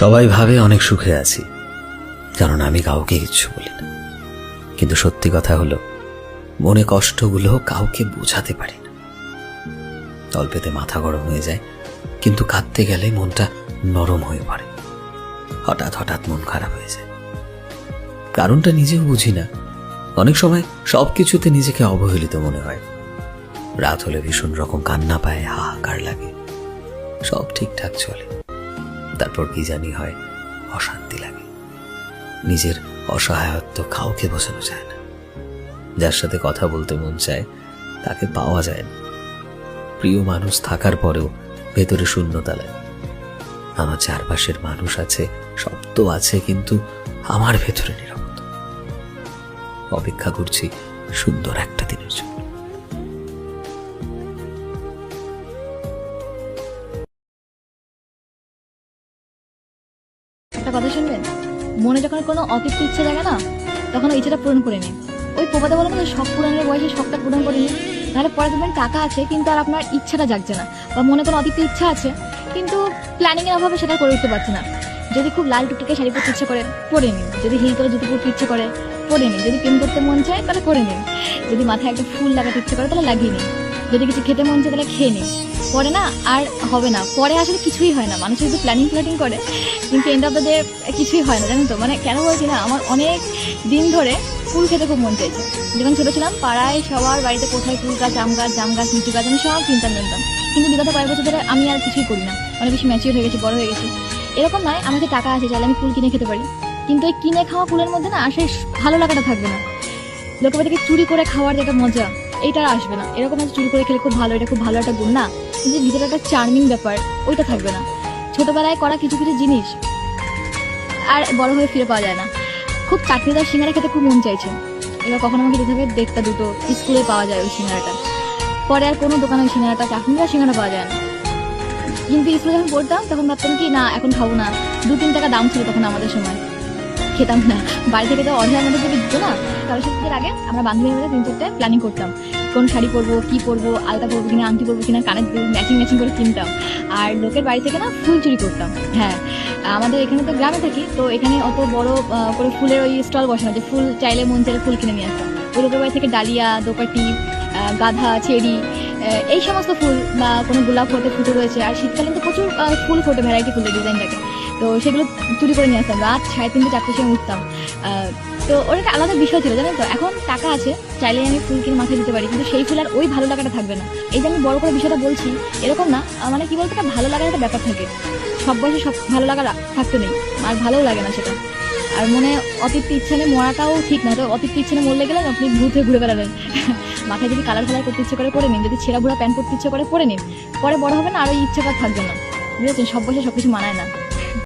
সবাই ভাবে অনেক সুখে আছি কারণ আমি কাউকে কিচ্ছু বলি না। কিন্তু সত্যি কথা হলো, মনে কষ্টগুলো কাউকে বোঝাতে পারি না। অল্পেতে মাথা গরম হয়ে যায়, কিন্তু কাঁদতে গেলে মনটা নরম হয়ে পড়ে। হঠাৎ হঠাৎ মন খারাপ হয়ে যায়। কারণটা নিজেও বুঝি না। অনেক সময় সবকিছুতে নিজেকে অবহেলিত মনে হয়। রাত হলে ভীষণ রকম কান্না পায়, হাহাকার লাগে। সব ঠিকঠাক চলে। তারপর কি জানি হয়, অশান্তি লাগে। নিজের অসহায়ত্ব কাউকে বোঝানো যায় না। যার সাথে কথা বলতে মন চায়, তাকে পাওয়া যায় না। প্রিয় মানুষ থাকার পরেও ভেতরে শূন্যতা লাগে। আমার চারপাশের মানুষ আছে তো আছে, কিন্তু আমার ভেতরে নিরাপত্তা অপেক্ষা করছি সুন্দর একটা দিনের জন্য। একটা কথা শুনবেন মনে যখন কোনো অতিরিক্ত ইচ্ছে জাগে না, তখন ওই ইচ্ছেটা পূরণ করে নিন ওই প্রবাদে বলে না শখ পূরণের বয়সে সবটা পূরণ করে নিন তাহলে পরে দেখবেন টাকা আছে, কিন্তু আর আপনার ইচ্ছাটা জাগছে না। বা মনে কোনো অতিরিক্ত ইচ্ছা আছে, কিন্তু প্ল্যানিংয়ের অভাবে সেটা করে উঠতে পারছে না। যদি খুব লাল টুকটুকে শাড়ি পরতে ইচ্ছে করে, পরে নিন যদি হিল করে জুতো পরতে ইচ্ছে করে, পরে নিন যদি প্রেম করতে মন চায়, তাহলে করে নিন যদি মাথায় একটা ফুল লাগাতে ইচ্ছে করে, তাহলে লাগিয়ে নিন যদি কিছু খেতে মন চায়, তাহলে খেয়ে নিন পরে না আর হবে না। পরে আসলে কিছুই হয় না। মানুষ যদি প্ল্যানিং প্ল্যানিং করে, কিন্তু এন্ড অফ দ্য ডে কিছুই হয় না, জানেন তো? মানে কেন বলছি না, আমার অনেক দিন ধরে ফুল খেতে খুব মন চাইছে। যখন ছোটো ছিলাম, পাড়ায় সবার বাড়িতে কোথায় ফুল গাছ, আম গাছ, জাম গাছ লিচু গাছ, আমি সব চিন্তা নিতাম কিন্তু বিগত কয়েক বছর ধরে আমি আর কিছুই করি না। অনেক বেশি ম্যাচিওর হয়ে গেছি, বড় হয়ে গেছি। এরকম নয় আমাকে টাকা আছে, চাইলে আমি ফুল কিনে খেতে পারি। কিন্তু এই কিনে খাওয়া ফুলের মধ্যে না সেই ভালো লাগাটা থাকবে না। লোকের থেকে চুরি করে খাওয়ার যে একটা মজা এটা আসবে না। এরকম চুরি করে খেলে খুব ভালো, এটা খুব ভালো একটা গুণ না। কিন্তু ভিতরে একটা চার্মিং ব্যাপার, ওইটা থাকবে না। ছোটবেলায় করা কিছু কিছু জিনিস আর বড় হয়ে ফিরে পাওয়া যায় না। খুব চাটনিদার সিঙ্গারা খেতে খুব মন চাইছে। এবার কখনো আমাকে দিতে হবে দেড়টা দুটো, স্কুলে পাওয়া যায় ওই সিঙ্গারাটা। পরে আর কোনো দোকানে ওই সিঙ্গারাটা চাটনিদার সিঙ্গারা পাওয়া যায় না। কিন্তু স্কুলে যখন পড়তাম, তখন ভাবতাম কি, না, এখন খাব না। দু তিন টাকা দাম ছিল তখন আমাদের সময়। খেতাম না। বাড়ি থেকে তো অর্ধেক আমাদের যদি দিত না কারোর সাথে আগে আমরা বান্ধবী মিলে তিন চারটে প্ল্যানিং করতাম। কোন শাড়ি পরবো, কি পরবো, আলতা পরবো কিনা, আংটি পরবো কিনা, কানের ম্যাচিং ম্যাচিং করে কিনতাম। আর লোকের বাড়ি থেকে না ফুল চুরি করতাম। হ্যাঁ আমাদের এখানে তো গ্রামে থাকি, তো এখানে অত বড় করে ফুলের ওই স্টল বসে না যে ফুল চাইলে মন চাইলে ফুল কিনে নিয়ে আসতাম। ওই লোকের বাড়ি থেকে ডালিয়া, দোপাটি গাধা, চেরি এই সমস্ত ফুল বা কোনো গোলাপ হতে ফুটে রয়েছে। আর শীতকালে তো প্রচুর ফুল ফোটে ভ্যারাইটি ফুলের ডিজাইন থাকে। তো সেগুলো চুরি করে নিয়ে আসতাম। রাত সাড়ে তিনটে, চারটের সময় উঠতাম। তো ওর একটা আলাদা বিষয় ছিল, জানেন তো? এখন টাকা আছে চাইলে আমি ফুল কিনে মাথায় দিতে পারি, কিন্তু সেই ফুল আর ওই ভালো লাগাটা থাকবে না। এই যে আমি বড় করে বিষয়টা বলছি, এরকম না মানে কি বলতো ভালো লাগার একটা ব্যাপার থাকে। সব বয়সে সব ভালো লাগা থাকতে নেই, আর ভালোও লাগে না সেটা। আর মনে অতিরিক্ত ইচ্ছে নেই, মরাটাও ঠিক না। তো অতিরিক্ত ইচ্ছে নেই মরলে গেলে আপনি ভূত হয়ে ঘুরে বেড়াবেন। মাথায় যদি কালার ফালার করতে ইচ্ছে করে, পরে নিন। যদি ছেঁড়া বুড়া প্যান্ট পরতে ইচ্ছে করে, পরে নিন। পরে বড় হবে না, আর ওই ইচ্ছাটা থাকবে না। বুঝেছেন? সব বয়সে সব কিছু মানায় না।